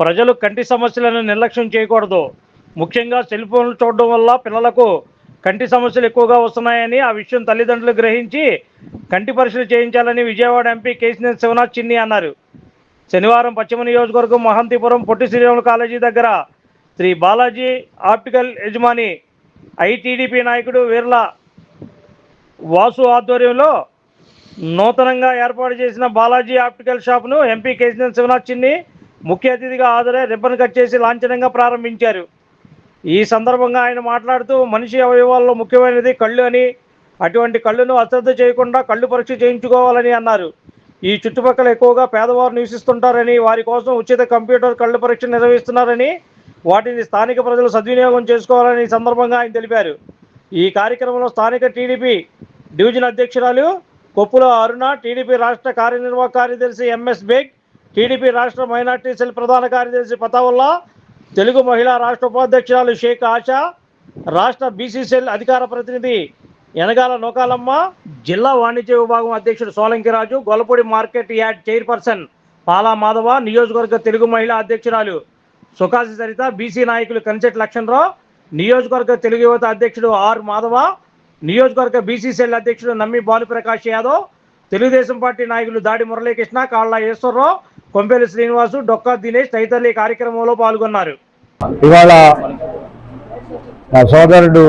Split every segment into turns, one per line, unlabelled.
ప్రజలు కంటి సమస్యలను నిర్లక్ష్యం చేయకూడదు. ముఖ్యంగా సెల్ ఫోన్లు చూడడం వల్ల పిల్లలకు కంటి సమస్యలు ఎక్కువగా వస్తున్నాయని ఆ విషయం తల్లిదండ్రులు గ్రహించి కంటి పరీక్షలు చేయించాలని విజయవాడ ఎంపీ కేసినేని శివనాథ్ చిన్ని అన్నారు. శనివారం పశ్చిమ నియోజకవర్గం మహంతిపురం పొట్టి శ్రీరాములు కాలేజీ దగ్గర శ్రీ బాలాజీ ఆప్టికల్ యజమాని ఐటీడీపీ నాయకుడు వీర్ల వాసు ఆధ్వర్యంలో నూతనంగా ఏర్పాటు చేసిన బాలాజీ ఆప్టికల్ షాప్ను ఎంపీ కేసినేని శివనాథ్ చిన్ని ముఖ్య అతిథిగా హాజరై రిబ్బన్ కట్ చేసి లాంఛనంగా ప్రారంభించారు. ఈ సందర్భంగా ఆయన మాట్లాడుతూ మనిషి అవయవాల్లో ముఖ్యమైనది కళ్ళు అని అటువంటి కళ్ళును అశ్రద్ధ చేయకుండా కళ్ళు పరీక్ష చేయించుకోవాలని అన్నారు. ఈ చుట్టుపక్కల ఎక్కువగా పేదవారు నివసిస్తుంటారని వారి కోసం ఉచిత కంప్యూటర్ కళ్ళు పరీక్ష నిర్వహిస్తున్నారని వాటిని స్థానిక ప్రజలు సద్వినియోగం చేసుకోవాలని ఈ సందర్భంగా ఆయన తెలిపారు. ఈ కార్యక్రమంలో స్థానిక టీడీపీ డివిజన్ అధ్యక్షురాలు కొప్పుల అరుణ టీడీపీ రాష్ట్ర కార్యనిర్వాహక కార్యదర్శి ఎంఎస్ బేగ్ టీడీపీ రాష్ట్ర మైనార్టీ సెల్ ప్రధాన కార్యదర్శి పతావుల్లా తెలుగు మహిళా రాష్ట్ర ఉపాధ్యక్షురాలు షేక్ ఆషా రాష్ట్ర బీసీసీఎల్ అధికార ప్రతినిధి ఎనగాల నోకాలమ్మ జిల్లా వాణిజ్య విభాగం అధ్యక్షుడు Solankiraju Gollapudi market yard chairperson Pala Madhava నియోజకవర్గ తెలుగు మహిళా అధ్యక్షురాలు సుఖాసి సరిత బీసీ నాయకులు కంచెట్ లక్ష్మణరావు నియోజకవర్గ తెలుగు యువత అధ్యక్షుడు ఆర్ మాధవ నియోజకవర్గ బీసీసీఎల్ అధ్యక్షుడు నమ్మి భానుప్రకాష్ యాదవ్ తెలుగుదేశం పార్టీ నాయకులు దాడి మురళీకృష్ణ కాళ్ళ ఈశ్వరరావు కొంపెల్లి శ్రీనివాసు డొక్కా దినేష్ తదితరులు ఈ కార్యక్రమంలో పాల్గొన్నారు.
ఇవాళ నా సోదరుడు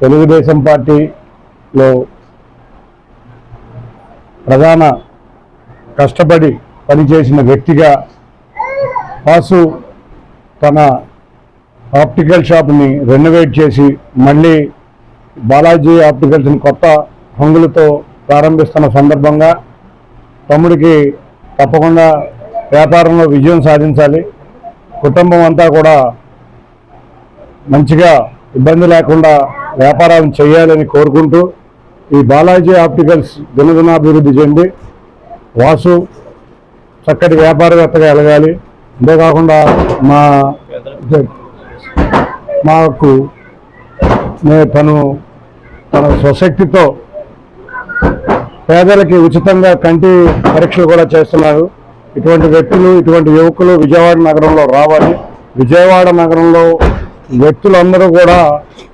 తెలుగుదేశం పార్టీలో ప్రధాన కష్టపడి పనిచేసిన వ్యక్తిగా వాసు తన ఆప్టికల్ షాప్ని రెనోవేట్ చేసి మళ్ళీ బాలాజీ ఆప్టికల్స్ని కొత్త హంగులతో ప్రారంభిస్తున్న సందర్భంగా తమ్ముడికి తప్పకుండా వ్యాపారంలో విజయం సాధించాలి. కుటుంబం అంతా కూడా మంచిగా ఇబ్బంది లేకుండా వ్యాపారం చేయాలని కోరుకుంటూ ఈ బాలాజీ ఆప్టికల్స్ దినదినాభివృద్ధి చెంది వాసు చక్కటి వ్యాపారవేత్తగా ఎలగాలి. అంతేకాకుండా మా మాకు తను తన స్వశక్తితో పేదలకి ఉచితంగా కంటి పరీక్షలు కూడా చేస్తున్నారు. ఇటువంటి వ్యక్తులు ఇటువంటి యువకులు విజయవాడ నగరంలో రావాలి. విజయవాడ నగరంలో వ్యక్తులందరూ కూడా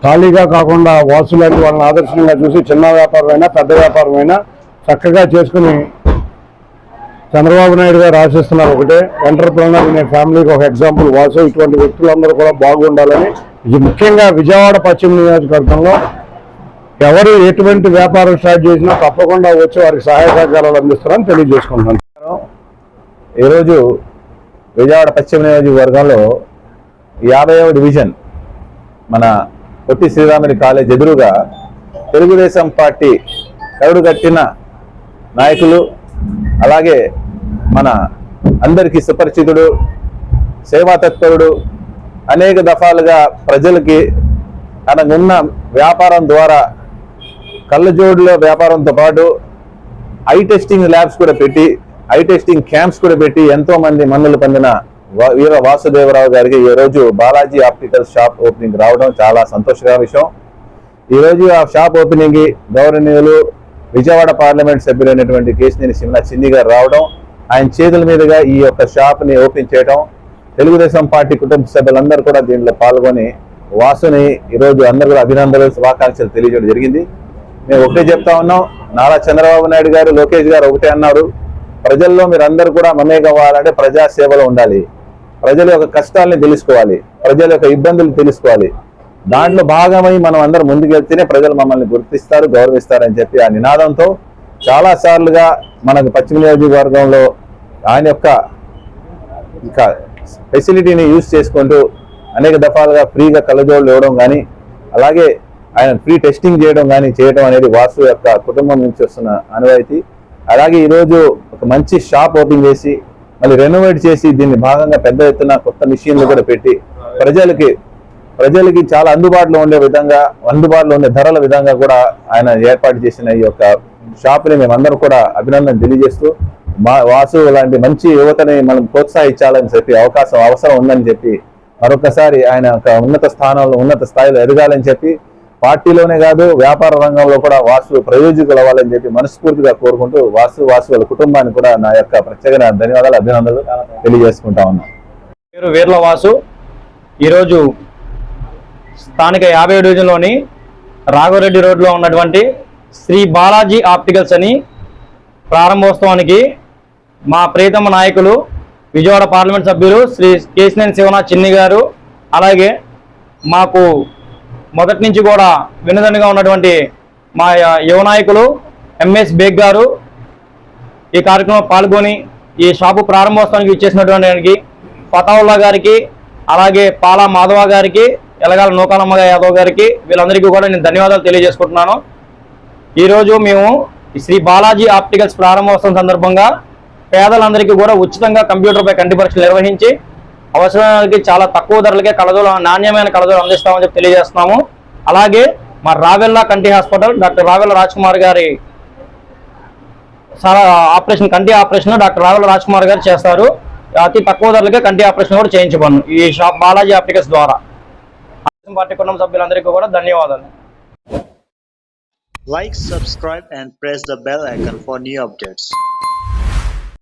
ఖాళీగా కాకుండా వాసులాంటి వాళ్ళని ఆదర్శంగా చూసి చిన్న వ్యాపారమైనా పెద్ద వ్యాపారమైనా చక్కగా చేసుకుని చంద్రబాబు నాయుడు గారు ఆశిస్తున్నారు ఒకటే. ఎంటర్ప్రినర్ అనే ఫ్యామిలీకి ఒక ఎగ్జాంపుల్ వాసు ఇటువంటి వ్యక్తులందరూ కూడా బాగుండాలని. ఇది ముఖ్యంగా విజయవాడ పశ్చిమ నియోజకవర్గంలో ఎవరు ఎటువంటి వ్యాపారం స్టార్ట్ చేసినా తప్పకుండా వచ్చి వారికి సహాయ సహకారాలు అందిస్తారని తెలియజేసుకుంటున్నాను.
ఈరోజు విజయవాడ పశ్చిమ నియోజకవర్గంలో యాభైవ డివిజన్ మన పొట్టి శ్రీరాముడి కాలేజ్ ఎదురుగా తెలుగుదేశం పార్టీ కరుడు కట్టిన నాయకులు అలాగే మన అందరికీ సుపరిచితుడు సేవాతత్పరుడు అనేక దఫాలుగా ప్రజలకి తనకున్న వ్యాపారం ద్వారా కళ్ళజోడులో వ్యాపారంతో పాటు ఐ టెస్టింగ్ ల్యాబ్స్ కూడా పెట్టి ఐ టెస్టింగ్ క్యాంప్స్ కూడా పెట్టి ఎంతో మంది మన్నులు పొందిన వీర వాసుదేవరావు గారికి ఈ రోజు బాలాజీ ఆప్టికల్ షాప్ ఓపెనింగ్ రావడం చాలా సంతోషకర విషయం. ఈ రోజు ఆ షాప్ ఓపెనింగ్ గౌరవనీయులు విజయవాడ పార్లమెంట్ సభ్యులైనటువంటి కేసినేని సింహ చిన్ని గారు రావడం ఆయన చేతుల మీదుగా ఈ యొక్క షాప్ని ఓపెన్ చేయడం తెలుగుదేశం పార్టీ కుటుంబ సభ్యులందరూ కూడా దీనిలో పాల్గొని వాసుని ఈరోజు అందరూ కూడా అభినందనలు శుభాకాంక్షలు తెలియజేయడం జరిగింది. మేము ఒకటే చెప్తా ఉన్నాం. నారా చంద్రబాబు నాయుడు గారు లోకేష్ గారు ఒకటే అన్నారు. ప్రజల్లో మీరందరూ కూడా మమేకం అవ్వాలంటే ప్రజా సేవలో ఉండాలి. ప్రజల యొక్క కష్టాలని తెలుసుకోవాలి. ప్రజల యొక్క ఇబ్బందులు తెలుసుకోవాలి. దాంట్లో భాగమై మనం అందరం ముందుకెళ్తేనే ప్రజలు మమ్మల్ని గుర్తిస్తారు గౌరవిస్తారని చెప్పి ఆ నినాదంతో చాలా సార్లుగా మనకు పశ్చిమ నియోజకవర్గంలో ఆయన యొక్క ఇంకా ఫెసిలిటీని యూజ్ చేసుకుంటూ అనేక దఫాలుగా ఫ్రీగా కళ్ళజోళ్ళు ఇవ్వడం కానీ అలాగే ఆయన ఫ్రీ టెస్టింగ్ చేయడం కానీ చేయడం అనేది వాసు యొక్క కుటుంబం నుంచి వస్తున్న అనువాయితీ అలాగే ఈరోజు ఒక మంచి షాప్ ఓపెన్ చేసి మళ్ళీ రెనోవేట్ చేసి దీన్ని భాగంగా పెద్ద ఎత్తున కొత్త మిషన్లు కూడా పెట్టి ప్రజలకి ప్రజలకి చాలా అందుబాటులో ఉండే విధంగా అందుబాటులో ఉండే ధరల విధంగా కూడా ఆయన ఏర్పాటు చేసిన ఈ యొక్క షాప్ని మేమందరం కూడా అభినందన తెలియజేస్తూ మా వాసు లాంటి మంచి యువతని మనం ప్రోత్సహించాలని చెప్పి అవకాశం అవసరం ఉందని చెప్పి మరొకసారి ఆయన ఒక ఉన్నత స్థానంలో ఉన్నత స్థాయిలో ఎదగాలని చెప్పి పార్టీలోనే కాదు వ్యాపార రంగంలో కూడా వాసు ప్రయోజకులు అవ్వాలని చెప్పి మనస్ఫూర్తిగా కోరుకుంటూ వాసు వాసు వాళ్ళ కూడా నా యొక్క ప్రత్యేక ధన్యవాదాలు అభినందనలు తెలియజేసుకుంటా ఉన్నాను
పేరు వీర్ల వాసు. ఈరోజు స్థానిక యాభై డివిజన్లోని రాఘవరెడ్డి రోడ్లో ఉన్నటువంటి శ్రీ బాలాజీ ఆప్టికల్స్ అని ప్రారంభోత్సవానికి మా ప్రియతమ నాయకులు విజయవాడ పార్లమెంట్ సభ్యులు శ్రీ కేసినేని శివనాథ్ చిన్ని గారు అలాగే మాకు మొదటి నుంచి కూడా వినదండగా ఉన్నటువంటి మా యువ నాయకులు ఎంఎస్ బేగ్ గారు ఈ కార్యక్రమం పాల్గొని ఈ షాపు ప్రారంభోత్సవానికి ఇచ్చేసినటువంటి వారికి ఫతావుల్లా గారికి అలాగే పాలా మాధవ గారికి ఎలగాల నూకాలమ్మ యాదవ్ గారికి వీళ్ళందరికీ కూడా నేను ధన్యవాదాలు తెలియజేసుకుంటున్నాను. ఈరోజు మేము శ్రీ బాలాజీ ఆప్టికల్స్ ప్రారంభోత్సవం సందర్భంగా పేదలందరికీ కూడా ఉచితంగా కంప్యూటర్పై కంటి పరీక్షలు నిర్వహించి అవసరానికి చాలా తక్కువ ధరలకే కళజోలు నాణ్యమైన కళజోలు అందిస్తామని చెప్పి తెలియజేస్తున్నాము. అలాగే మా రావెల్లా కంటి హాస్పిటల్ డాక్టర్ రావెల్ల రాజ్ కుమార్ గారి చాలా ఆపరేషన్ కంటి ఆపరేషన్ డాక్టర్ రావెల రాజ్ కుమార్ గారు చేస్తారు. అతి తక్కువ ధరలకే కంటి ఆపరేషన్ కూడా చేయించబడును ఈ షాప్ బాలాజీ ఆప్టికల్స్ ద్వారా. పార్టీ కుటుంబ సభ్యులందరికీ కూడా ధన్యవాదాలు.
Like subscribe and press the bell icon for new updates